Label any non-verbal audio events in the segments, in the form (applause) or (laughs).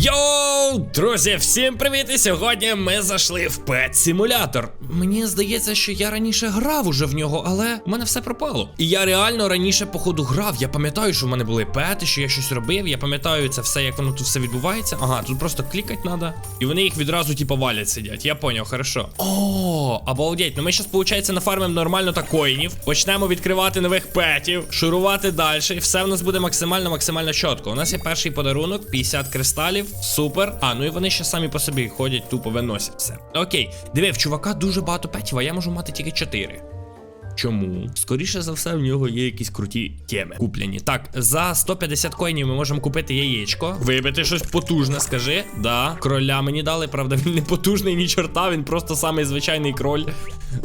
Йоу, друзі, всім привіт! І сьогодні ми зайшли в Simulator. Мені здається, що я раніше грав уже в нього, але в мене все пропало. І я реально раніше, походу, грав. Я пам'ятаю, що в мене були пети, що я щось робив. Я пам'ятаю це все, як воно тут все відбувається. Ага, тут просто клікати треба. І вони їх відразу, типу, валять сидять. Я поняв, хорошо. О, обалдеть. Ну ми зараз, виходить, нафармимо нормально та коїнів. Почнемо відкривати нових петів, шурувати далі. І все в нас буде максимально, максимально чітко. У нас є перший подарунок, 50 кристалів. Супер. А, ну і вони ще самі по собі ходять, тупо виносять все. Окей, диви, в чувака дуже багато петів, а я можу мати тільки 4. Чому? Скоріше за все, в нього є якісь круті теми куплені. Так, за 150 коїнів ми можемо купити яєчко. Вибити щось потужне, скажи. Да, кроля мені дали, правда, він не потужний, ні чорта, він просто самий звичайний кроль.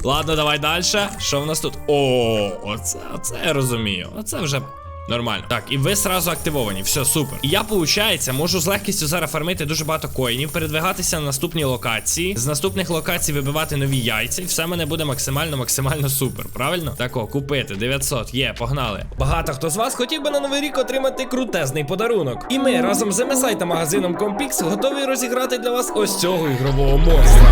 Ладно, давай далі. Що в нас тут? О, оце, оце я розумію. Оце вже. Нормально. Так, і ви сразу активовані. Все, супер. І я, виходить, можу з легкістю зараз фармити дуже багато коїнів, передвигатися на наступні локації, з наступних локацій вибивати нові яйця, і все мене буде максимально, максимально супер. Правильно? Так, о, купити 900. Є, погнали. Багато хто з вас хотів би на новий рік отримати крутезний подарунок. І ми разом з MSI та магазином Compix готові розіграти для вас ось цього ігрового монстра.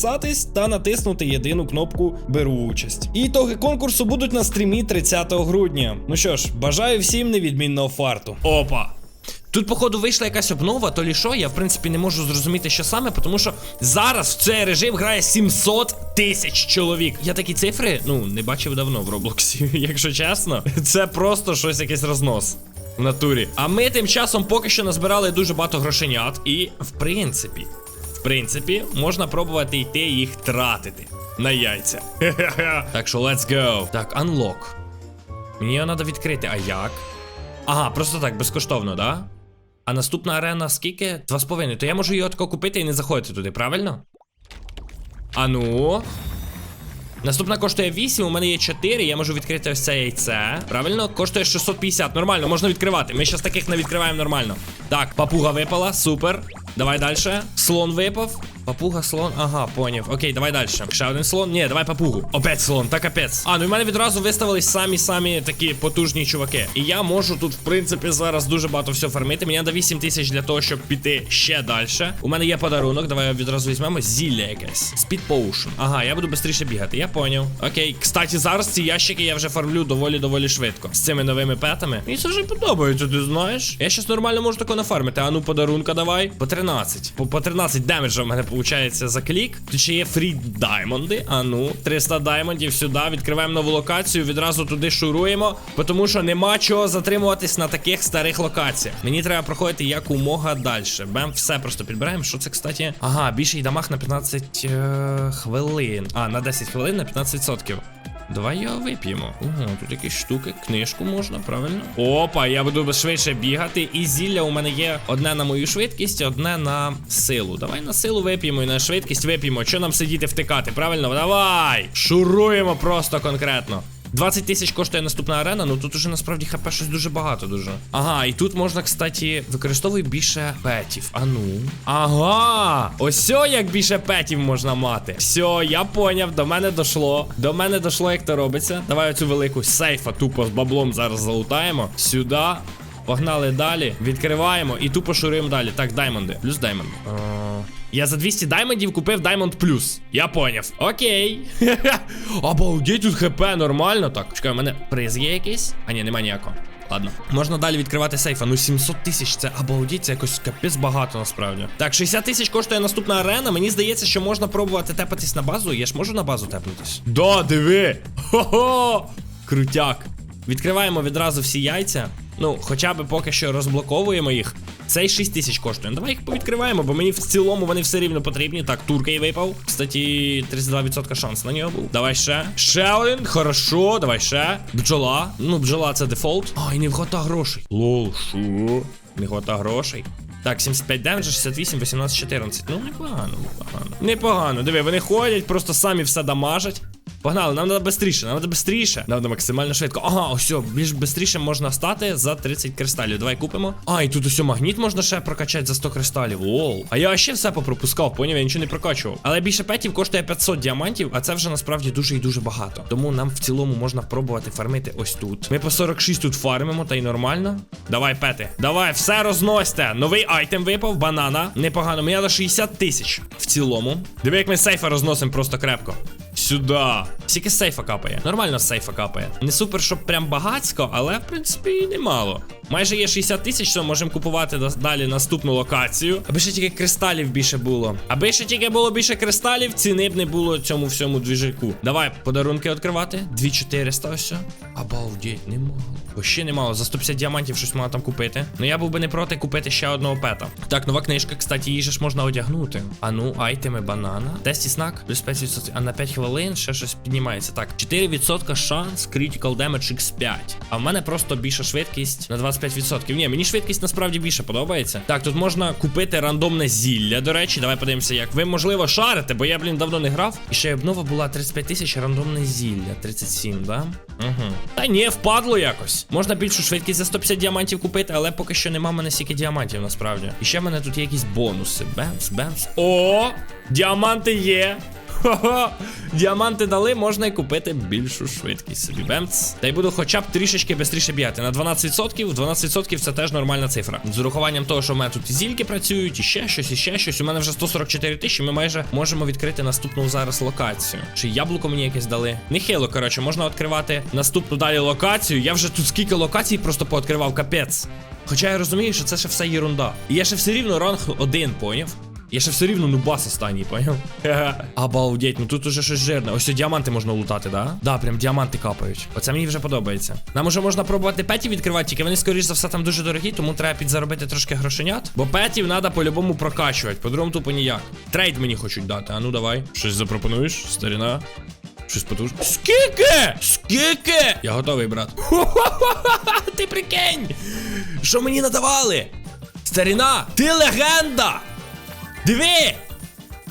підписатись та натиснути єдину кнопку Беру участь. І ітоги конкурсу будуть на стрімі 30 грудня. Ну що ж, бажаю всім невідмінного фарту. Опа! Тут, походу, вийшла якась обнова, то лі що, я в принципі не можу зрозуміти, що саме, тому що зараз в цей режим грає 700 тисяч чоловік. Я такі цифри, ну, не бачив давно в Роблоксі, (laughs) якщо чесно. Це просто щось якийсь рознос. В натурі. А ми тим часом поки що назбирали дуже багато грошенят, і в принципі, в принципі, можна пробувати йти їх тратити на яйця. (laughs) так що let's go. Так, unlock. Мені його треба відкрити, а як? Ага, просто так, безкоштовно, да? А наступна арена скільки? Два з половиною. То я можу його тако купити і не заходити туди, правильно? А ну. Наступна коштує 8, у мене є 4, я можу відкрити це яйце. Правильно? Коштує 650. Нормально, можна відкривати. Ми зараз таких не відкриваємо нормально. Так, папуга випала, супер. Давай далі. Слон випав. Папуга, слон. Ага, поняв. Окей, давай далі. Ще один слон. Ні, давай папугу. Опять слон, та капець. А, ну і в мене відразу виставились самі-самі такі потужні чуваки. І я можу тут, в принципі, зараз дуже багато всього фармити. Мені треба 8 тисяч для того, щоб піти ще далі. У мене є подарунок. Давай відразу візьмемо. Зілля якесь. Speed Potion. Ага, я буду швидше бігати. Я поняв. Окей. Кстати, зараз ці ящики я вже фармлю доволі-доволі швидко. З цими новими петами. Мені це вже подобається, ти знаєш. Я щас нормально можу тако нафармити. А ну подарунка давай. По 13. По, по 13 демеджа в мене виходить за клік. Тут ще є фрі даймонди. А ну, 300 даймондів сюди. Відкриваємо нову локацію. Відразу туди шуруємо. Тому що нема чого затримуватись на таких старих локаціях. Мені треба проходити якомога далі. Бем, все просто підбираємо. Що це, кстати? Ага, більший дамаг на 15 е хвилин. А, на 10 хвилин на 15%. Давай його вип'ємо. Ого, тут якісь штуки, книжку можна, правильно? Опа, я буду швидше бігати. І зілля у мене є одне на мою швидкість, одне на силу. Давай на силу вип'ємо і на швидкість вип'ємо. Що нам сидіти втикати? Правильно? Давай! Шуруємо просто конкретно. 20 тисяч коштує наступна арена, ну тут уже насправді хп щось дуже багато дуже. Ага, і тут можна, кстати, використовуй більше петів. А ну. Ага! Ось як більше петів можна мати. Все, я поняв, до мене дошло. До мене дошло, як то робиться. Давай оцю велику сейфа тупо з баблом зараз залутаємо. Сюди. Погнали далі, відкриваємо і тупо шуруємо далі. Так, даймонди. Плюс даймонди. Я за 200 даймондів купив даймонд плюс. Я поняв. Окей. (laughs) Обалдеть, тут хп нормально. Так, чекай, у мене приз є якийсь? А ні, нема ніякого. Ладно, можна далі відкривати сейфа. Ну 700 тисяч, це обалдеть, це якось капець багато насправді. Так, 60 тисяч коштує наступна арена. Мені здається, що можна пробувати тепатись на базу. Я ж можу на базу тепнутись? Да, диви. Хо-хо! Крутяк. Відкриваємо відразу всі яйця. Ну, хоча б поки що розблоковуємо їх. Цей 6 тисяч коштує. Ну, Давай їх повідкриваємо, бо мені в цілому вони все рівно потрібні. Так, туркей випав. Кстати, 32% шанс на нього був. Давай ще. Ще один. Хорошо, давай ще. Бджола. Ну, бджола це дефолт. Ай, не вхота грошей. Лол, шо? Не хвата грошей. Так, 75 демеджа, 68, 18, 14. Ну, непогано, непогано. Непогано. Диви, вони ходять, просто самі все дамажать. Погнали, нам треба швидше, нам треба швидше. Нам треба максимально швидко. Ага, ось, більш швидше можна стати за 30 кристалів. Давай купимо. А, і тут ось магніт можна ще прокачати за 100 кристалів. Лол. А я ще все попропускав, поняв, я нічого не прокачував. Але більше петів коштує 500 діамантів, а це вже насправді дуже і дуже багато. Тому нам в цілому можна пробувати фармити ось тут. Ми по 46 тут фармимо, та й нормально. Давай, пети. Давай, все розносьте. Новий айтем випав, банана. Непогано. Мені треба 60 тисяч в цілому. Диви, як ми сейфа розносимо просто крепко. Сюда. Скільки сейфа капає. Нормально сейфа капає. Не супер, щоб прям багацько, але в принципі і немало. Майже є 60 тисяч, то можемо купувати далі наступну локацію. Аби ще тільки кристалів більше було. Аби ще тільки було більше кристалів, ціни б не було цьому всьому двіжику. Давай подарунки відкривати. 2400 ось. Обалдеть, немало. Ще немало. За 150 діамантів щось мала там купити. Ну я був би не проти купити ще одного пета. Так, нова книжка, кстати, її ж можна одягнути. А ну, айтеми банана. Тесті снак, плюс 5%. А на 5 хвилин ще щось піднімається. Так, 4% шанс, critical damage x5. А в мене просто більша швидкість на 25%. Ні, мені швидкість насправді більше подобається. Так, тут можна купити рандомне зілля. До речі, давай подивимося, як ви, можливо, шарите, бо я, блін, давно не грав. І ще обнова була 35 тисяч рандомне зілля. 37, да? Угу. Та ні, впадло якось. Можна більшу швидкість за 150 діамантів купити, але поки що нема мене стільки діамантів, насправді. І ще в мене тут є якісь бонуси. Бемс, бемс. О! Діаманти є! Хо-хо! Діаманти дали, можна і купити більшу швидкість собі. Бемц. Та й буду хоча б трішечки швидше б'яти. На 12%. 12% це теж нормальна цифра. З урахуванням того, що в мене тут і зільки працюють, і ще щось, і ще щось. У мене вже 144 тисячі. Ми майже можемо відкрити наступну зараз локацію. Чи яблуко мені якесь дали? Нехило, коротше, можна відкривати наступну далі локацію. Я вже тут скільки локацій просто пооткривав, капець. Хоча я розумію, що це ще все єрунда. І я ще все рівно ранг один, поняв? Я ще все рівно нубас останній, поняв? (laughs) Обалдеть, ну тут уже щось жирне. Ось діаманти можна лутати, да? Да, прям діаманти капають. Оце мені вже подобається. Нам уже можна пробувати петів відкривати, тільки вони, скоріш за все, там дуже дорогі, тому треба підзаробити трошки грошенят. Бо петів треба по-любому прокачувати. По-другому тупо ніяк. Трейд мені хочуть дати. А ну давай. Щось запропонуєш, старіна? Щось потужне. Скільки? Скільки? Я готовий, брат. (laughs) Ти прикинь! Що мені надавали? Старіна, ти легенда! Диви!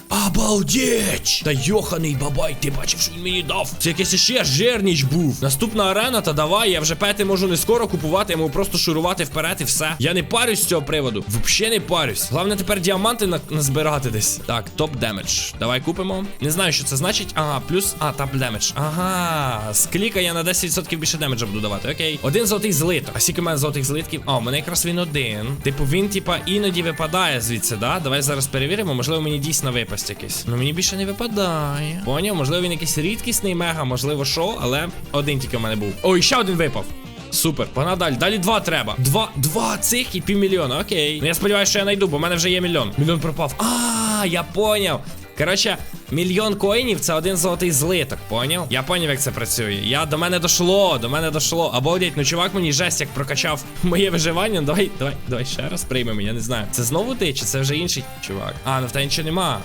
Обалдеть! Та йоханий бабай, ти бачив, що він мені дав? Це якийсь ще жирніч був. Наступна арена, та давай, я вже пети можу не скоро купувати, я можу просто шурувати вперед і все. Я не парюсь з цього приводу. Взагалі не парюсь. Головне тепер діаманти на назбирати десь. Так, топ демедж. Давай купимо. Не знаю, що це значить. Ага, плюс. А, топ демедж. Ага. З кліка я на 10% більше демеджа буду давати. Окей. Один золотий злиток. А скільки в мене золотих злитків? А, у мене якраз він один. Типу, він, типа, іноді випадає звідси, да? Давай зараз перевіримо. Можливо, мені дійсно випасть якийсь. Ну мені більше не випадає. Поняв? Можливо, він якийсь рідкісний мега, можливо, що, але один тільки в мене був. Ой, ще один випав. Супер, погнали далі. Два треба. Два, два цих і півмільйона. Окей. Ну я сподіваюся, що я знайду, бо в мене вже є мільйон. Мільйон пропав. А, я поняв. Коротше, мільйон коїнів це один золотий злиток, поняв? Я поняв, як це працює. Я до мене дошло, до мене дошло. Обалдеть, ну чувак мені жесть як прокачав (laughs) моє виживання. Давай, давай, давай ще раз приймемо, я не знаю. Це знову ти, чи це вже інший чувак? А, ну в тебе нічого нема.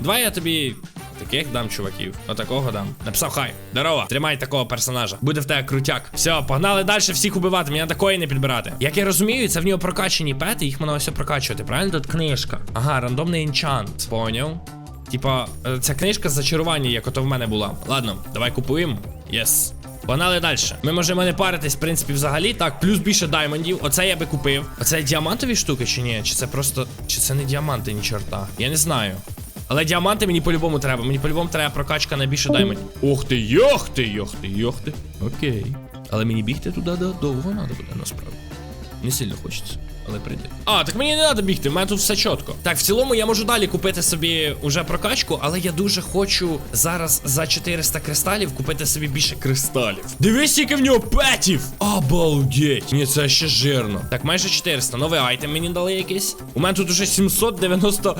Давай я тобі таких дам чуваків. Отакого дам. Написав хай. Здорово. Тримай такого персонажа. Буде в тебе крутяк. Все, погнали далі всіх убивати. Мені такої не підбирати. Як я розумію, це в нього прокачані пети, їх можна ось прокачувати. Правильно? Тут книжка. Ага, рандомний енчант. Поняв. Типа, е, ця книжка з зачарування, як ото в мене була. Ладно, давай купуємо. Єс. Погнали далі. Ми можемо не паритись, в принципі, взагалі. Так, плюс більше даймондів. Оце я би купив. Оце діамантові штуки чи ні? Чи це просто. Чи це не діаманти, ні чорта? Я не знаю. Але діаманти мені по-любому треба. Мені по-любому треба прокачка на більше даймондів. Ох ти, йох ти, йох ти, йох ти. Окей. Але мені бігти туди довго треба буде, насправді. Не сильно хочеться, але прийде. А, так мені не треба бігти, в мене тут все чітко. Так, в цілому я можу далі купити собі уже прокачку, але я дуже хочу зараз за 400 кристалів купити собі більше кристалів. Дивись, скільки в нього петів! Обалдеть! Ні, це ще жирно. Так, майже 400. Новий айтем мені дали якийсь. У мене тут уже 790.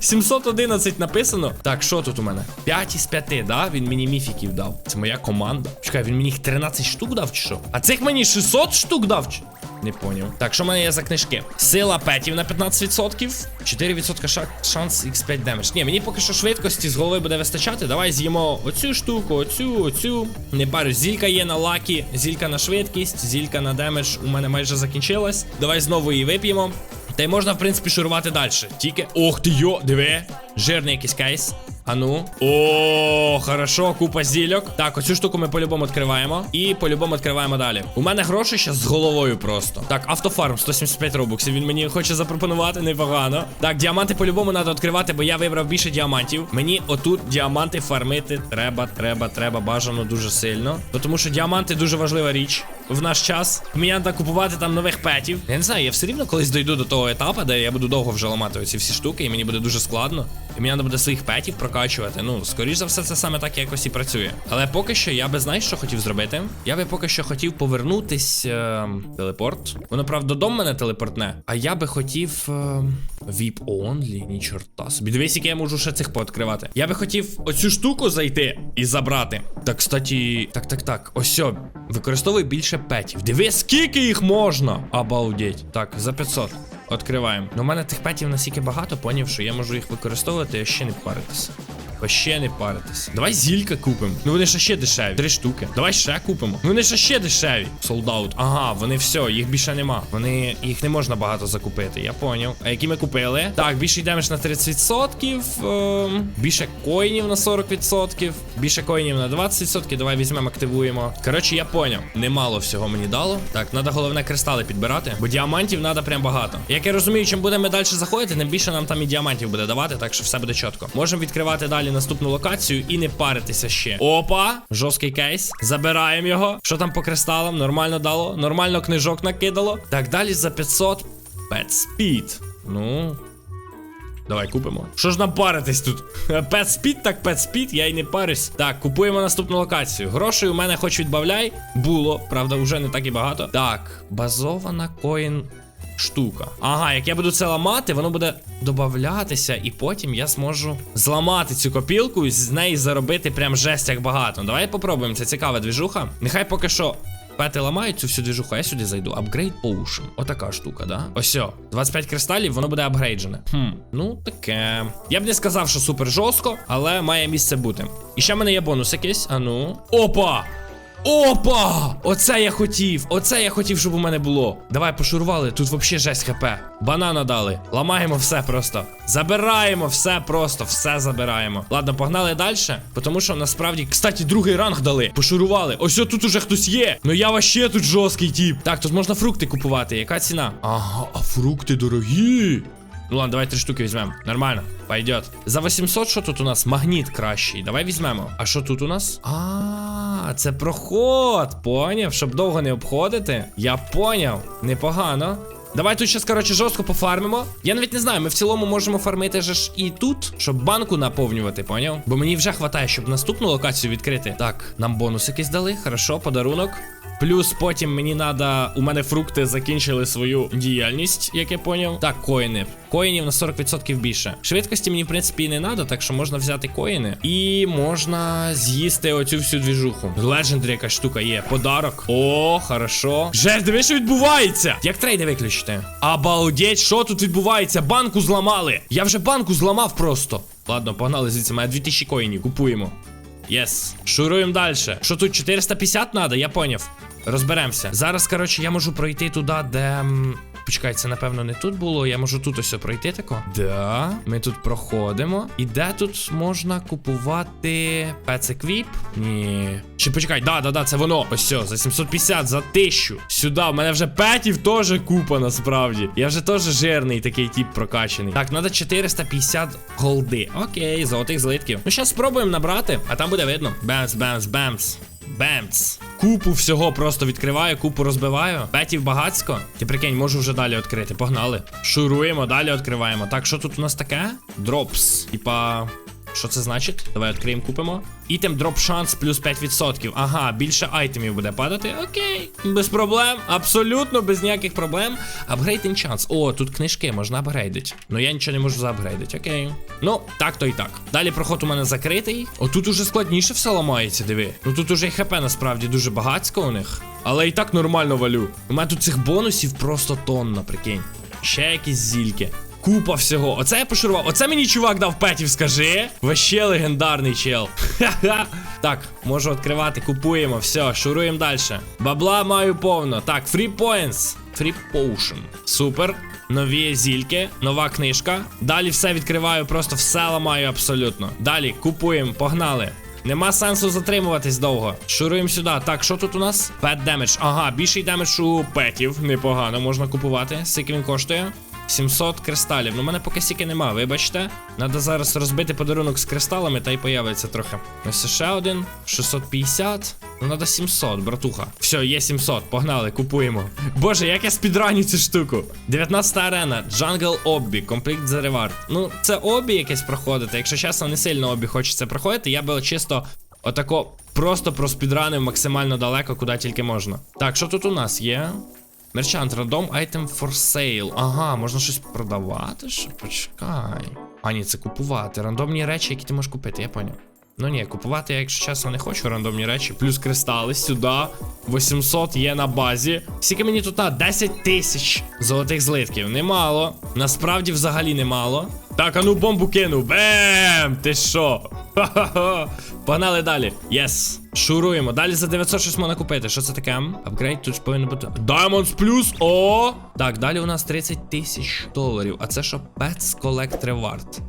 711 (laughs) написано. Так, що тут у мене? 5 із 5, да? Він мені міфіків дав. Це моя команда. Чекай, він мені їх 13 штук дав чи що? А цих мені 600 штук дав? Чи? Не поняв. Так, що в мене є за книжки? Сила петів на 15%, 4% ша- шанс X5 демедж. Ні, мені поки що швидкості з голови буде вистачати. Давай з'їмо оцю штуку, оцю, оцю. Не парюсь, зілька є на лакі, зілька на швидкість, зілька на демедж у мене майже закінчилась. Давай знову її вип'ємо. Та й можна, в принципі, шурувати далі. Тільки. Ох ти йо, диви. Жирний якийсь кейс. А ну. О, хорошо, купа зільок. Так, оцю штуку ми по-любому відкриваємо. І по-любому відкриваємо далі. У мене гроші ще з головою просто. Так, автофарм 175 робоксів. Він мені хоче запропонувати непогано. Так, діаманти по-любому треба відкривати, бо я вибрав більше діамантів. Мені отут діаманти фармити треба, треба, треба бажано дуже сильно. Тому що діаманти дуже важлива річ в наш час. Мені треба купувати там нових петів. Я не знаю, я все рівно колись дойду до того етапу, де я буду довго вже ламати оці всі штуки, і мені буде дуже складно. І мені треба буде своїх петів прокачувати. Ну, скоріш за все, це саме так якось і працює. Але поки що я би знаєш, що хотів зробити? Я би поки що хотів повернутись. Е, телепорт. Воно правда додому мене телепортне. А я би хотів. Е, only, ні чорта собі. Дивись, яке я можу ще цих пооткривати. Я би хотів оцю штуку зайти і забрати. Так, кстати, так, так, так. Ось. Використовуй більше петів. Диви, скільки їх можна! Обалдеть. Так, за 500. Откриваємо. Ну, у мене тих петів настільки багато, поняв, що я можу їх використовувати, а ще не паритися. Вообще не паритись. Давай зілька купимо. Ну вони ж ще дешеві. Три штуки. Давай ще купимо. Ну вони ж ще дешеві. Солдаут. Ага, вони все, їх більше нема. Вони їх не можна багато закупити. Я поняв. А які ми купили? Так, більше демедж на 30%. Ем, більше коїнів на 40%. Більше коїнів на 20%. Давай візьмемо, активуємо. Коротше, я поняв. Немало всього мені дало. Так, треба головне кристали підбирати, бо діамантів треба прям багато. Як я розумію, чим будемо далі заходити, тим більше нам там і діамантів буде давати, так що все буде чітко. Можемо відкривати далі наступну локацію і не паритися ще. Опа! Жорсткий кейс. Забираємо його. Що там по кристалам? Нормально дало. Нормально книжок накидало. Так, далі за 500. Pet Speed. Ну, Давай купимо. Що ж нам паритись тут? (laughs) Пет спід, так пет спід, я й не парюсь. Так, купуємо наступну локацію. Грошей у мене хоч відбавляй. Було, правда, вже не так і багато. Так, базована коін. Штука. Ага, як я буду це ламати, воно буде додатися, і потім я зможу зламати цю копілку і з неї заробити прям жесть як багато. Давай попробуємо, це цікава двіжуха. Нехай поки що Пети ламають цю всю двіжуху, я сюди зайду. Upgrade Potion. Отака штука, да? Ось. о, 25 кристалів, воно буде апгрейджене. Хм, ну таке. Я б не сказав, що супер жорстко, але має місце бути. І ще в мене є бонус якийсь. А ну. Опа! Опа! Оце я хотів! Оце я хотів, щоб у мене було. Давай пошурували, тут взагалі жесть хп. Банана дали. Ламаємо все просто. Забираємо все просто, все забираємо. Ладно, погнали далі. Тому що насправді, кстати, другий ранг дали. Пошурували. Ось тут уже хтось є. Ну я вообще тут жорсткий тип. Так, тут можна фрукти купувати. Яка ціна? Ага, а фрукти дорогі. Ну ладно, давай три штуки візьмемо. Нормально, пойдет. За 800 що тут у нас? Магніт кращий. Давай візьмемо. А що тут у нас? А, це проход. Поняв, щоб довго не обходити. Я поняв. Непогано. Давай тут щас, коротше, жорстко пофармимо. Я навіть не знаю, ми в цілому можемо фармити ж і тут, щоб банку наповнювати, поняв? Бо мені вже хватає, щоб наступну локацію відкрити. Так, нам бонус якийсь дали. Хорошо, подарунок. Плюс потім мені треба. У мене фрукти закінчили свою діяльність, як я поняв. Так, коїни. Коїнів на 40% більше. Швидкості мені, в принципі, і не треба, так що можна взяти коїни. І можна з'їсти оцю всю двіжуху. Легендрі якась штука є. Подарок. О, хорошо. Жесть, диви, що відбувається. Як трейди виключити? Обалдеть, що тут відбувається? Банку зламали. Я вже банку зламав просто. Ладно, погнали звідси. Має 2000 коїнів. Купуємо. Єс. Шуруємо далі. Що тут 450 треба? Я поняв. Розберемося. Зараз, коротше, я можу пройти туди, де. почекай, це напевно не тут було. Я можу тут ось пройти тако. Да. Ми тут проходимо. І де тут можна купувати Equip? Ні. Чи почекай, да, да, да, це воно. Ось все, за 750, за 1000. Сюди, в мене вже петів теж купа насправді. Я вже теж жирний такий тип прокачаний. Так, треба 450 голди. Окей, золотих злитків. Ну, зараз спробуємо набрати, а там буде видно. Бемс, бемс, бемс. Бемц. Купу всього просто відкриваю, купу розбиваю. Петів багацько. Ти прикинь, можу вже далі відкрити. Погнали. Шуруємо, далі відкриваємо. Так, що тут у нас таке? Дропс. Типа. Що це значить? Давай відкриємо, купимо. Ітем дроп шанс плюс 5%. Ага, більше айтемів буде падати. Окей. Без проблем. Абсолютно без ніяких проблем. Апгрейдинг шанс. О, тут книжки можна апгрейдити. Ну я нічого не можу заапгрейдити. Окей. Ну, так то і так. Далі проход у мене закритий. О, тут уже складніше все ламається, диви. Ну тут уже і хп насправді дуже багатсько у них. Але і так нормально валю. У мене тут цих бонусів просто тонна, прикинь. Ще якісь зільки. Купа всього. Оце я пошурував. Оце мені чувак дав петів, скажи. Вообще легендарний чел. Так, можу відкривати, купуємо. Все, шуруємо далі. Бабла маю повно. Так, free points. Free potion. Супер. Нові зільки, нова книжка. Далі все відкриваю, просто все ламаю абсолютно. Далі купуємо, погнали. Нема сенсу затримуватись довго. Шуруємо сюди. Так, що тут у нас? Pet damage. Ага, більший демедж у петів. Непогано можна купувати. Скільки він коштує? 700 кристалів. Ну, мене поки стільки нема, вибачте. Надо зараз розбити подарунок з кристалами, та й появиться трохи. Ось ще один. 650. Ну, надо 700, братуха. Все, є 700. Погнали, купуємо. Боже, як я спідраню цю штуку. 19 арена. Jungle Obby. Complete the Reward. Ну, це обі якесь проходити. Якщо чесно, не сильно обі хочеться проходити, я би чисто отако просто проспідранив максимально далеко, куди тільки можна. Так, що тут у нас є? Мерчант, рандом item for sale. Ага, можна щось продавати? Що? Почекай. А, ні, це купувати. Рандомні речі, які ти можеш купити, я поняв. Ну ні, купувати я, якщо чесно, не хочу рандомні речі. Плюс кристали сюди. 800 є на базі. Скільки мені тут на 10 тисяч золотих злитків. Немало. Насправді взагалі немало. Так, а ну бомбу кину. Бем! Ти що? Ха-ха-ха. Погнали далі. Єс. Шуруємо. Далі за 900 щось можна купити. Що це таке? Апгрейд тут ж повинен бути. Diamonds плюс. О! Так, далі у нас 30 тисяч доларів. А це що? Pets Collect Reward.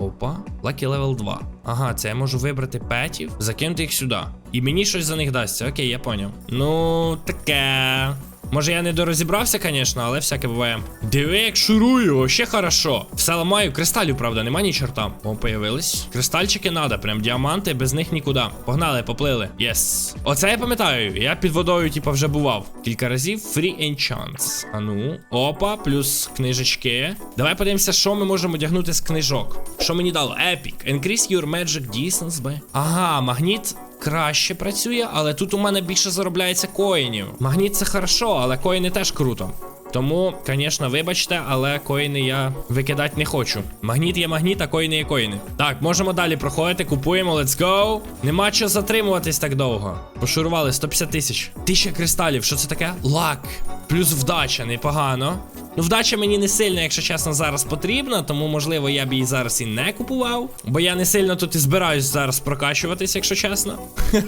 Опа, Lucky Level 2. Ага, це я можу вибрати петів, закинути їх сюди. І мені щось за них дасться. Окей, я поняв. Ну, таке. Може я не дорозібрався, звісно, але всяке буває. Диви, як шурую, вообще хорошо. Все ламаю, кристалів, правда, нема ні чорта. О, появились. Кристальчики надо, прям діаманти, без них нікуди. Погнали, поплили. Єс. Оце я пам'ятаю. Я під водою, типа, вже бував. Кілька разів. Free enchants. А ну. Опа, плюс книжечки. Давай подивимося, що ми можемо одягнути з книжок. Що мені дало? Epic. Increase your magic distance by. Ага, магніт краще працює, але тут у мене більше заробляється коїнів. Магніт це хорошо, але коїни теж круто. Тому, звісно, вибачте, але коїни я викидати не хочу. Магніт є магніт, а коїни є коїни. Так, можемо далі проходити, купуємо, let's go. Нема чого затримуватись так довго. Пошурували 150 тисяч. Тисяча кристалів, що це таке? Лак. Плюс вдача, непогано. Ну, вдача мені не сильно, якщо чесно, зараз потрібна, тому можливо я б її зараз і не купував. Бо я не сильно тут і збираюсь зараз прокачуватись, якщо чесно.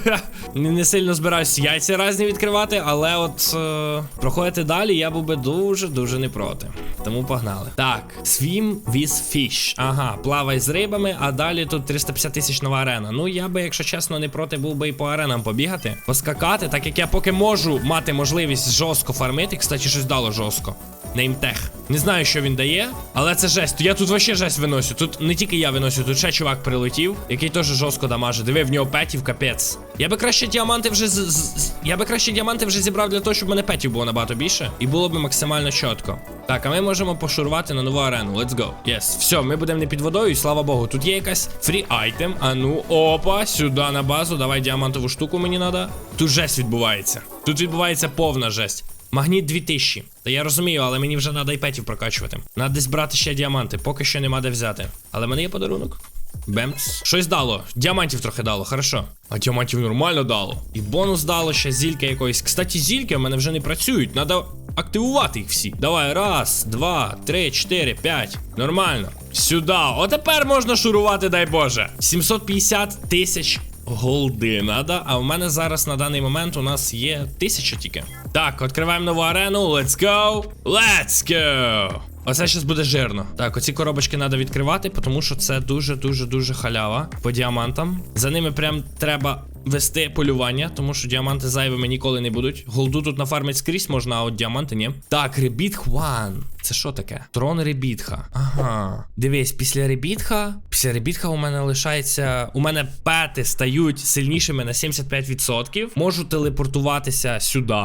(laughs) не, сильно збираюсь яйця різні відкривати, але от е, проходити далі я був би дуже-дуже не проти. Тому погнали. Так, swim with fish. Ага, плавай з рибами, а далі тут 350 тисяч нова арена. Ну я би, якщо чесно, не проти був би і по аренам побігати, поскакати, так як я поки можу мати можливість жорстко фармити. Кстати, щось дало жорстко. Неймтех. Не знаю, що він дає, але це жесть. Я тут вообще жесть виносю. Тут не тільки я виносю, тут ще чувак прилетів, який теж жорстко дамаже. Диви, в нього петів, капець. Я би краще діаманти вже з, з- Я би краще діаманти вже зібрав для того, щоб мене петів було набагато більше. І було б максимально чітко. Так, а ми можемо пошурувати на нову арену. Let's go. Yes. Все, ми будемо не під водою, і слава Богу. Тут є якась фрі айтем. А ну, опа, сюди на базу. Давай діамантову штуку мені треба. Тут жесть відбувається. Тут відбувається повна жесть. Магніт 2000. Та я розумію, але мені вже треба і петів прокачувати. Надо десь брати ще діаманти, поки що нема де взяти. Але мене є подарунок. Бемц. Щось дало. Діамантів трохи дало, хорошо. А діамантів нормально дало. І бонус дало ще зілька якоїсь. Кстати, зільки в мене вже не працюють. Надо активувати їх всі. Давай, раз, два, три, чотири, п'ять. Нормально. Сюди. О, тепер можна шурувати, дай Боже. 750 тисяч голди надо. А в мене зараз на даний момент у нас є тисяча тільки. Так, відкриваємо нову арену. Let's go! Let's go! Оце щас буде жирно. Так, оці коробочки треба відкривати, тому що це дуже-дуже дуже халява по діамантам. За ними прям треба вести полювання, тому що діаманти зайвими ніколи не будуть. Голду тут нафармить скрізь можна, а от діаманти ні. Так, Ребітх One. Це що таке? Трон Ребітха. Ага. Дивись, після Ребітха. Після Ребітха у мене лишається. У мене пети стають сильнішими на 75%. Можу телепортуватися сюди.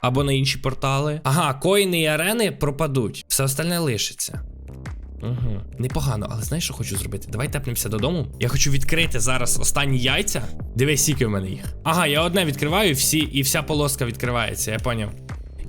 Або на інші портали. Ага, коїни і арени пропадуть. Все остальне лишиться. Угу. Непогано, але знаєш, що хочу зробити? Давай тепнемося додому. Я хочу відкрити зараз останні яйця. Дивись, скільки в мене їх. Ага, я одне відкриваю, всі, і вся полоска відкривається, я поняв.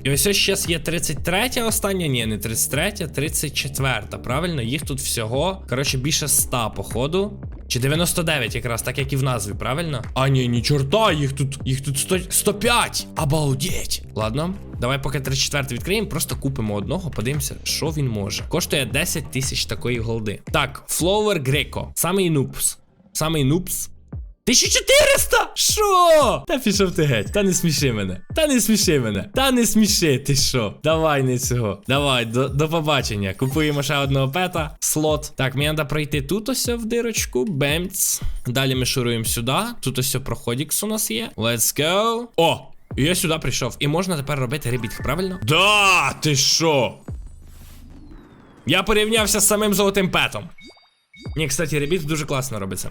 І ось ось зараз є 33 остання, ні, не 33, 34, правильно? Їх тут всього, коротше, більше 100, походу. Чи 99 якраз, так як і в назві, правильно? А ні, ні, чорта, їх тут, їх тут 100, 105. Обалдеть. Ладно, давай поки 34 відкриємо, просто купимо одного, подивимося, що він може. Коштує 10 тисяч такої голди. Так, Flower Greco. Самий нупс. Самий нупс. 1400? Що? Та пішов ти геть, та не сміши мене. Та не сміши мене. Та не сміши, ти що? Давай не цього. Давай, до, до побачення. Купуємо ще одного пета, слот. Так, мені треба пройти тут ось в дирочку. Бемц. Далі ми шуруємо сюди. Тут ось проходікс у нас є. Let's go. О! Я сюди прийшов. І можна тепер робити ребітх, правильно? Да, ти що? Я порівнявся з самим золотим петом. Ні, кстати, ребіт дуже класно робиться.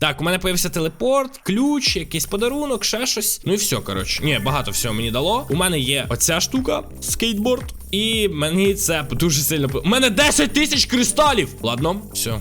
Так, у мене появився телепорт, ключ, якийсь подарунок, ще щось. Ну і все, коротше. Ні, багато всього мені дало. У мене є оця штука, скейтборд. І мені це дуже сильно. У мене 10 тисяч кристалів! Ладно, все.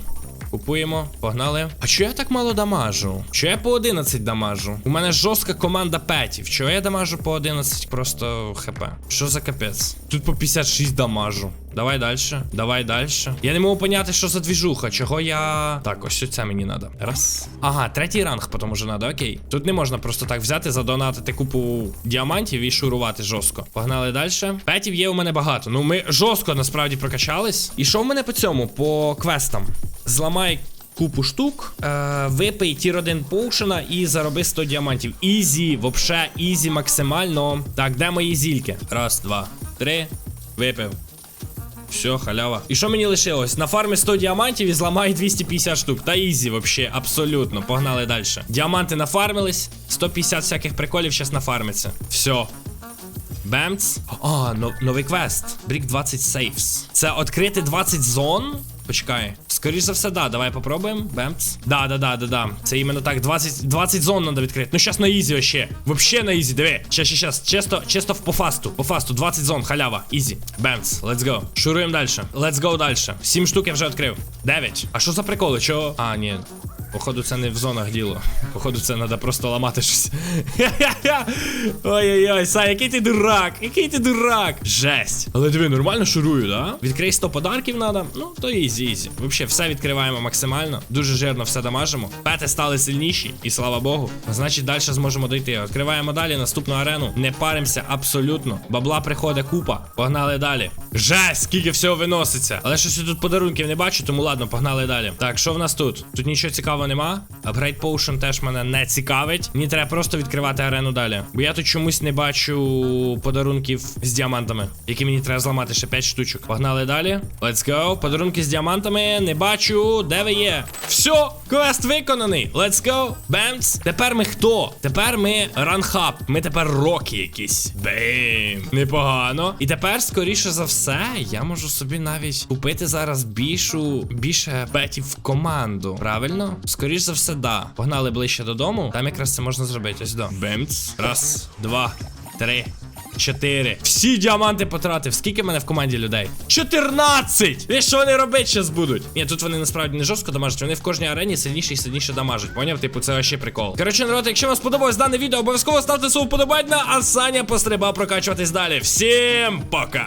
Купуємо, погнали. А чого я так мало дамажу? Чого я по 11 дамажу? У мене жорстка команда петів. Чого я дамажу по 11 просто хп? Що за капець? Тут по 56 дамажу. Давай далі. Давай далі. Я не можу поняти, що за двіжуха. Чого я. Так, ось це мені треба. Раз. Ага, третій ранг, потім уже треба, окей. Тут не можна просто так взяти, задонатити купу діамантів і шурувати жорстко. Погнали далі. Петів є у мене багато. Ну, ми жорстко насправді прокачались. І що в мене по цьому? По квестам? Зламай купу штук, е, випий тір 1 поушена і зароби 100 діамантів. Ізі, вообще, ізі максимально. Так, де мої зільки? Раз, два, три. Випив. Все, халява. І що мені лишилось? На фармі 100 діамантів і зламай 250 штук. Та ізі, вообще, абсолютно. Погнали далі. Діаманти нафармились, 150 всяких приколів зараз нафармиться. Все. Бемц. А, но- новий квест. Брік 20 сейфс. Це відкрити 20 зон. Почекай. Скоріше за все, да. Давай попробуємо. Бемц. Да, да, да, да, да. Це іменно так. 20, 20 зон треба відкрити. Ну, щас на ізі вообще. Вообще на ізі, диви. Щас, щас, щас. Чисто, чисто по фасту. По фасту. 20 зон, халява. Ізі. Бемц. Let's go. Шуруємо далі. Let's go далі. 7 штук я вже відкрив. 9. А що за приколи? Чого? А, ні. Походу, це не в зонах діло. Походу, це треба просто ламати щось. (laughs) Ой-ой-ой, Сай, який ти дурак, який ти дурак. Жесть. Але диви, нормально шурую, да? Відкрий 100 подарків надо. Ну, то ізі, ізі. Вообще, все відкриваємо максимально. Дуже жирно все дамажимо. Пети стали сильніші, і слава Богу. Значить, далі зможемо дойти. Відкриваємо далі наступну арену. Не паримося абсолютно. Бабла приходить купа. Погнали далі. Жесть, скільки всього виноситься. Але щось я тут подарунків не бачу, тому ладно, погнали далі. Так, що в нас тут? Тут нічого цікавого нема. Upgrade Potion теж мене не цікавить. Мені треба просто відкривати арену далі. Бо я тут чомусь не бачу подарунків з діамантами, які мені треба зламати ще 5 штучок. Погнали далі. Let's go. Подарунки з діамантами не бачу. Де ви є? Все, квест виконаний. Let's go. Бемц. Тепер ми хто? Тепер ми ранхаб. Ми тепер роки якісь. Бейм. Непогано. І тепер, скоріше за все, я можу собі навіть купити зараз більшу, більше бетів в команду. Правильно? Скоріше за все, да. Погнали ближче додому. Там якраз це можна зробити. Ось до. Бемц. Раз, два, три. Чотири. Всі діаманти потратив. Скільки в мене в команді людей? 14! Ви що вони робити зараз будуть? Ні, тут вони насправді не жорстко дамажать, вони в кожній арені сильніше і сильніше дамажать. Поняв? Типу, це вообще прикол. Коротше, народ, якщо вам сподобалось дане відео, обов'язково ставте свого вподобайна, а Саня пострибав прокачуватись далі. Всім пока!